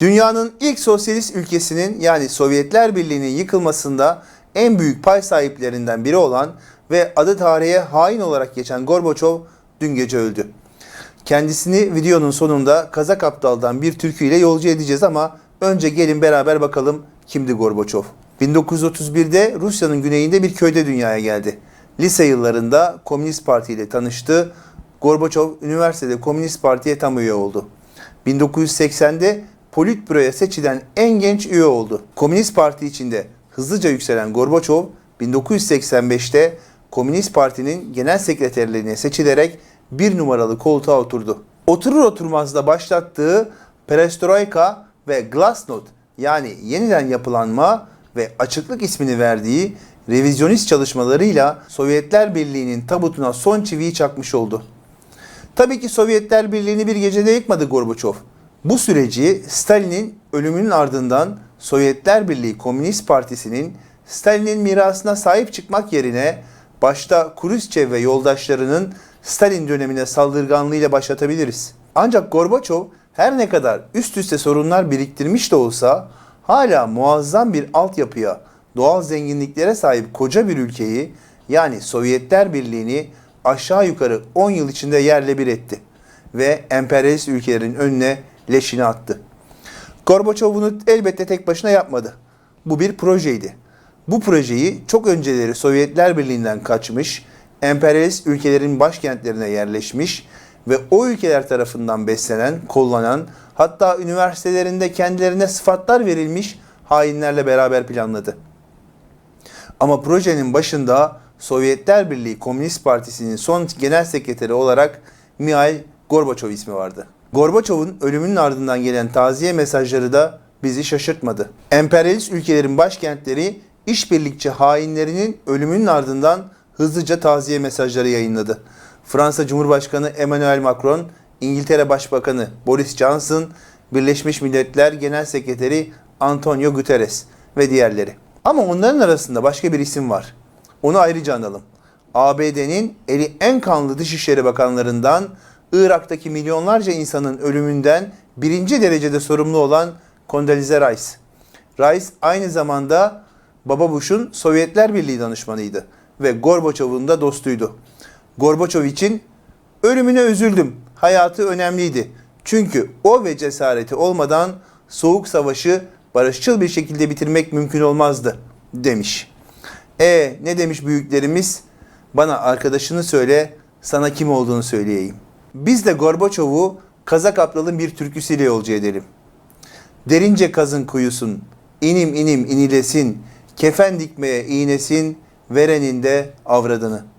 Dünyanın ilk sosyalist ülkesinin yani Sovyetler Birliği'nin yıkılmasında en büyük pay sahiplerinden biri olan ve adı tarihe hain olarak geçen Gorbaçov dün gece öldü. Kendisini videonun sonunda Kazak Aptal'dan bir türküyle yolcu edeceğiz ama önce gelin beraber bakalım kimdi Gorbaçov. 1931'de Rusya'nın güneyinde bir köyde dünyaya geldi. Lise yıllarında Komünist Parti ile tanıştı. Gorbaçov üniversitede Komünist Parti'ye tam üye oldu. 1980'de Politbüro'ya seçilen en genç üye oldu. Komünist Parti içinde hızlıca yükselen Gorbaçov 1985'te Komünist Parti'nin genel sekreterliğine seçilerek bir numaralı koltuğa oturdu. Oturur oturmaz da başlattığı Perestroika ve Glasnost yani yeniden yapılanma ve açıklık ismini verdiği revizyonist çalışmalarıyla Sovyetler Birliği'nin tabutuna son çiviyi çakmış oldu. Tabii ki Sovyetler Birliği'ni bir gecede yıkmadı Gorbaçov. Bu süreci Stalin'in ölümünün ardından Sovyetler Birliği Komünist Partisi'nin Stalin'in mirasına sahip çıkmak yerine başta Khrushchev ve yoldaşlarının Stalin dönemine saldırganlığıyla başlatabiliriz. Ancak Gorbaçov her ne kadar üst üste sorunlar biriktirmiş de olsa hala muazzam bir altyapıya, doğal zenginliklere sahip koca bir ülkeyi yani Sovyetler Birliği'ni aşağı yukarı 10 yıl içinde yerle bir etti ve emperyalist ülkelerin önüne leşini attı. Gorbaçov bunu elbette tek başına yapmadı. Bu bir projeydi. Bu projeyi çok önceleri Sovyetler Birliği'nden kaçmış, emperyalist ülkelerin başkentlerine yerleşmiş ve o ülkeler tarafından beslenen, kollanan, hatta üniversitelerinde kendilerine sıfatlar verilmiş hainlerle beraber planladı. Ama projenin başında Sovyetler Birliği Komünist Partisi'nin son genel sekreteri olarak Mihail Gorbaçov ismi vardı. Gorbaçov'un ölümünün ardından gelen taziye mesajları da bizi şaşırtmadı. Emperyalist ülkelerin başkentleri işbirlikçi hainlerinin ölümünün ardından hızlıca taziye mesajları yayınladı. Fransa Cumhurbaşkanı Emmanuel Macron, İngiltere Başbakanı Boris Johnson, Birleşmiş Milletler Genel Sekreteri Antonio Guterres ve diğerleri. Ama onların arasında başka bir isim var. Onu ayrıca analım. ABD'nin eli en kanlı Dışişleri Bakanlarından Irak'taki milyonlarca insanın ölümünden birinci derecede sorumlu olan Condoleezza Rice. Rice aynı zamanda Baba Bush'un Sovyetler Birliği danışmanıydı ve Gorbaçov'un da dostuydu. Gorbaçov için ölümüne üzüldüm. Hayatı önemliydi. Çünkü o ve cesareti olmadan Soğuk Savaşı barışçıl bir şekilde bitirmek mümkün olmazdı demiş. E ne demiş büyüklerimiz? Bana arkadaşını söyle, sana kim olduğunu söyleyeyim. Biz de Gorbaçov'u Kazak Aptal'ın bir türküsüyle yolcu edelim. Derince kazın kuyusun, inim inim inilesin, kefen dikmeye iğnesin, vereninde avradını.''